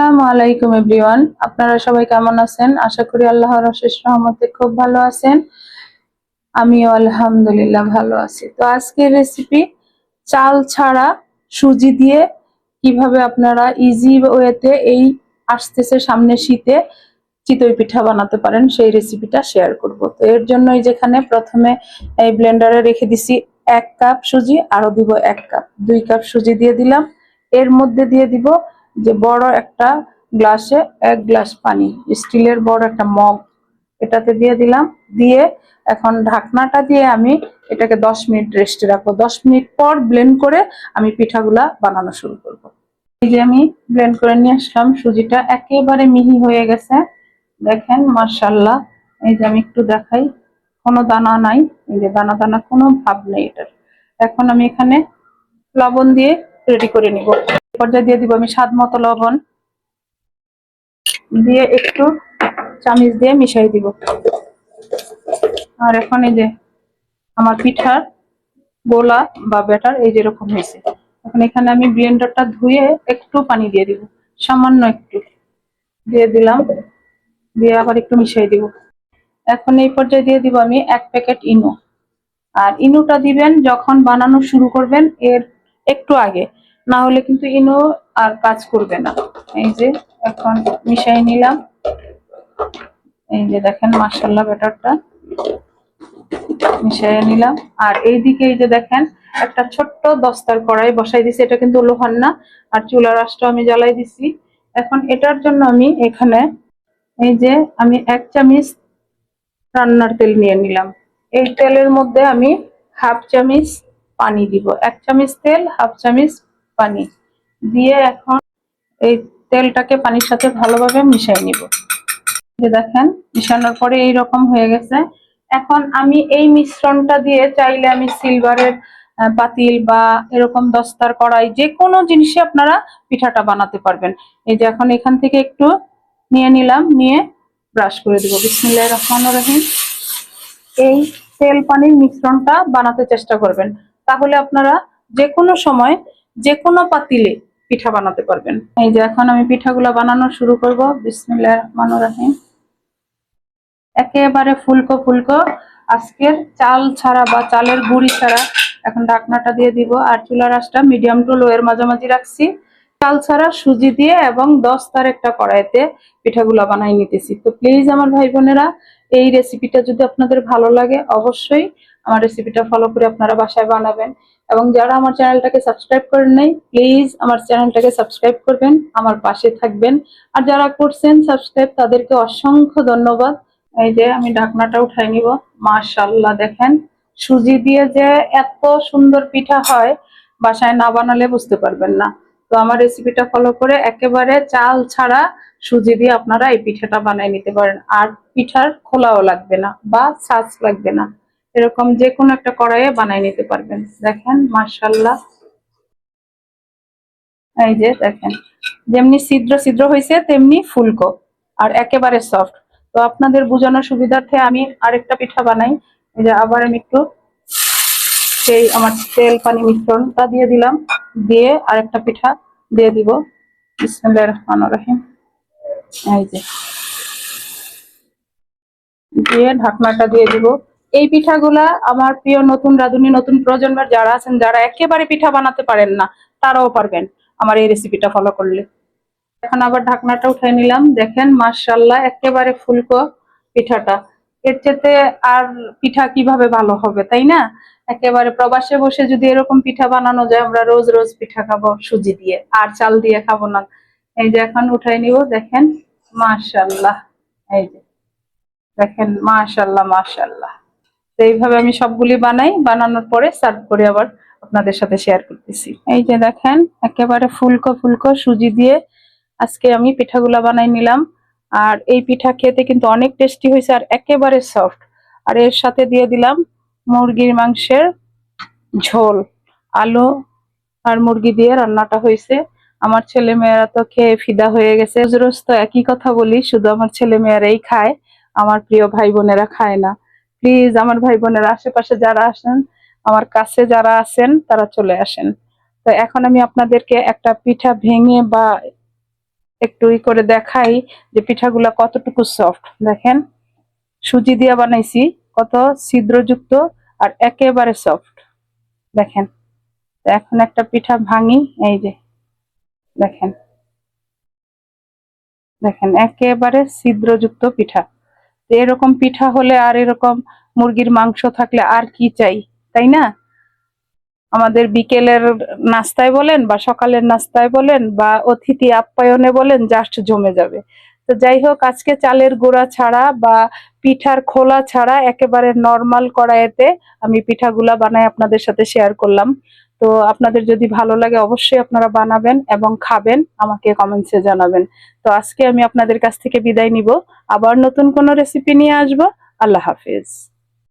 আলাইকুম এভরিওয়ান। আপনারা সবাই কেমন আছেন? আশা করি আল্লাহর অশেষ রহমতে খুব ভালো আছেন। আমিও আলহামদুলিল্লাহ ভালো আছি। তো আজকের রেসিপি চাল ছাড়া সুজি দিয়ে কীভাবে আপনারা ইজি ওয়েতে এই আসতেছে সামনে শীতে চিতই পিঠা বানাতে পারেন, সেই রেসিপিটা শেয়ার করব। তো এর জন্যই যেখানে প্রথমে এই ব্লেন্ডারে রেখে দিছি এক কাপ সুজি আরও দিব এক কাপ দুই কাপ সুজি দিয়ে দিলাম। এর মধ্যে দিয়ে দিব যে বড় একটা গ্লাসে এক গ্লাস পানি, স্টিলের বড় একটা মগ। এটাতে দিয়ে দিলাম। দিয়ে এখন ঢাকনাটা দিয়ে আমি এটাকে দশ মিনিট রেস্টে রাখব। দশ মিনিট পর ব্লেন্ড করে আমি পিঠাগুলা বানানো শুরু করব। এই যে আমি ব্লেন্ড করে নিয়ে আসলাম। সুজিটা একেবারে মিহি হয়ে গেছে। দেখেন মার্শাল্লাহ এই যে আমি একটু দেখাই। কোনো দানা নাই। এই যে দানা দানা কোনো ভাব নেই এটার। এখন আমি এখানে লবণ দিয়ে রেডি করে নিব। পর্যায়ে দিয়ে দিব আমি স্বাদ মতো লবণ। দিয়ে একটু চামিচ দিয়ে মিশাই দিব। আর এখন এই যে আমার পিঠার গোলা বা ব্যাটার এই যেরকম হয়েছে। এখন এখানে আমি ব্লেন্ডারটা ধুয়ে একটু পানি দিয়ে দিব, সামান্য একটু। দিয়ে দিলাম, দিয়ে আবার একটু মিশাই দিব। এখন এই পর্যায়ে দিয়ে দিব আমি এক প্যাকেট ইনো। আর ইনুটা দিবেন যখন বানানো শুরু করবেন এর একটু আগে। না হলে কিন্তু ইনো আর কাজ করবে না। এই যে এখন মিশাই নিলাম। এই যে দেখেন মার্শাল্লাহ ব্যাটারটা। মিশাই নিলাম। আর এইদিকে এই যে দেখেন, একটা ছোট্ট দস্তার কড়াই বসাই দিছি। এটা কিন্তু লোহার না, আর চুলার আঁশটা আমি জ্বালাই দিছি। এখন এটার জন্য আমি এখানে এই যে আমি এক চামচ রান্নার তেল নিয়ে নিলাম। এই তেলের মধ্যে আমি হাফ চামিচ পানি দিব। এক চামিচ তেল, হাফ চামচ পানি দিয়ে এখন এই তেলটাকে পানির সাথে ভালোভাবে মিশিয়ে নিব। যে দেখেন, মিশানোর পরে এই রকম হয়ে গেছে। এখন আমি এই মিশ্রণটা দিয়ে চাইলে আমি সিলভারের পাতিল বা এরকম দস্তার কড়াই যে কোনো জিনিসে আপনারা পিঠাটা বানাতে পারবেন। এই যে এখন এখান থেকে একটু নিয়ে নিলাম, নিয়ে ব্রাশ করে দেবো। বিসমিল্লাহ রহমান রহিম। এই তেল পানির মিশ্রণটা বানাতে চেষ্টা করবেন। তাহলে আপনারা যে কোনো সময় যে কোনো পাতিলে পিঠা বানাতে পারবেন। এই যে এখন আমি পিঠাগুলো বানানো শুরু করব। বিসমিল্লাহ রহমান রহিম। একেবারে ফুলকো ফুলকো। আজকের চাল ছাড়া বা চালের গুঁড়ি ছাড়া এখন ঢাকনাটা দিয়ে দিব। আর চুলা আঁচটা মিডিয়াম টু লো এর মাঝামাঝি রাখছি। চাল ছাড়া সুজি দিয়ে এবং দশ তার একটা কড়াইতে পিঠাগুলো বানাই নিতেছি। তো প্লিজ আমার ভাই বোনেরা এই রেসিপিটা যদি আপনাদের ভালো লাগে, অবশ্যই আমার রেসিপিটা ফলো করে আপনারা বাসায় বানাবেন। এবং যারা আমার চ্যানেলটাকে সাবস্ক্রাইব করেন নাই প্লিজ আমার চ্যানেলটাকে সাবস্ক্রাইব করবেন, আমার পাশে থাকবেন। আর যারা করছেন সাবস্ক্রাইব তাদেরকে অসংখ্য ধন্যবাদ। এই যে আমি ঢাকনাটা উঠাই নিব। মাশাল্লাহ দেখেন সুজি দিয়ে যে এত সুন্দর পিঠা হয়, বাসায় না বানালে বুঝতে পারবেন না। তো আমার রেসিপিটা ফলো করে একেবারে চাল ছাড়া সুজি দিয়ে আপনারা এই পিঠাটা বানিয়ে নিতে পারেন। আর পিঠার খোলাও লাগবে না বা ছাঁচ লাগবে না। এরকম যে কোনো একটা কড়াইয়ে বানিয়ে নিতে পারবেন। দেখেন মাশাল্লাহ এই যে দেখেন, যেমনি ছিদ্র ছিদ্র হয়েছে, তেমনি ফুলকো। আর একেবারে সফট তো আপনাদের বোঝানোর সুবিধার্থে আমি আরেকটা পিঠা বানাই। এই যে আবার আমি একটু সেই আমার তেল, পানি মিশ্রণটা দিয়ে দিলাম। দিয়ে আরেকটা পিঠা দিয়ে দিব। বিসমিল্লাহির রহমানির রহিম। এই যে। দিয়ে ঢাকনাটা দিয়ে দিব। এই পিঠাগুলা আমার প্রিয় নতুন রাঁধুনি, নতুন প্রজন্মের যারা আছেন, যারা একেবারে পিঠা বানাতে পারেন না, তারাও পারবেন আমার এই রেসিপিটা ফলো করলে। এখন আবার ঢাকনাটা উঠাই নিলাম। দেখেন মার্শাল্লাহ একেবারে ফুলকো পিঠাটা। এর চেতে আর পিঠা কীভাবে ভালো হবে, তাই না? একেবারে প্রবাসে বসে যদি এরকম পিঠা বানানো যায়, আমরা রোজ রোজ পিঠা খাব সুজি দিয়ে, আর চাল দিয়ে খাব না। এই যে এখন উঠাই নিব, দেখেন, মাশাল্লাহ, এই যে, দেখেন, মাশাল্লাহ মাশাল্লাহ। তো এইভাবে আমি সবগুলি বানাই, বানানোর পরে সার্ভ করে আবার আপনাদের সাথে শেয়ার করতেছি। এই যে দেখেন, একেবারে ফুলকো ফুলকো সুজি দিয়ে আজকে আমি পিঠাগুলা বানাই নিলাম। আর এই পিঠা খেতে কিন্তু অনেক টেস্টি হয়েছে আর একেবারে সফট আর এর সাথে দিয়ে দিলাম মুরগির মাংসের ঝোল, আলু আর মুরগি দিয়ে রান্নাটা হয়েছে। আমার ছেলে মেয়েরা তো খেয়ে ফিদা হয়ে গেছে। একই কথা বলি, শুধু আমার ছেলে মেয়েরাই খায়, আমার প্রিয় ভাই বোনেরা খায় না। প্লিজ, আমার ভাই বোনেরা, আশেপাশে যারা আসেন, আমার কাছে যারা আছেন, তারা চলে আসেন। তো এখন আমি আপনাদেরকে একটা পিঠা ভেঙে বা একটু ই করে দেখাই যে পিঠাগুলা কতটুকু সফট দেখেন, সুজি দিয়া বানাইছি, কত ছিদ্রযুক্ত আর একেবারে সফট দেখেন এখন একটা পিঠা ভাঙি, এই যে, দেখেন। দেখেন, একেবারে ছিদ্রযুক্ত পিঠা। এরকম পিঠা হলে আর এরকম মুরগির মাংস থাকলে আর কি চাই, তাই না? আমাদের বিকেলের নাস্তায় বলেন বা সকালের নাস্তায় বলেন বা অতিথি আপ্যায়নে বলেন জাস্ট জমে যাবে। তো যাই হোক, আজকে চালের গুঁড়া ছাড়া বা পিঠার খোলা ছাড়া একেবারে নর্মাল কড়াইতে আমি পিঠাগুলা বানাই আপনাদের সাথে শেয়ার করলাম। তো আপনাদের যদি ভালো লাগে অবশ্যই আপনারা বানাবেন এবং খাবেন, আমাকে কমেন্টসে জানাবেন। তো আজকে আমি আপনাদের কাছ থেকে বিদায় নিব। আবার নতুন কোনো রেসিপি নিয়ে আসব। আল্লাহ হাফিজ।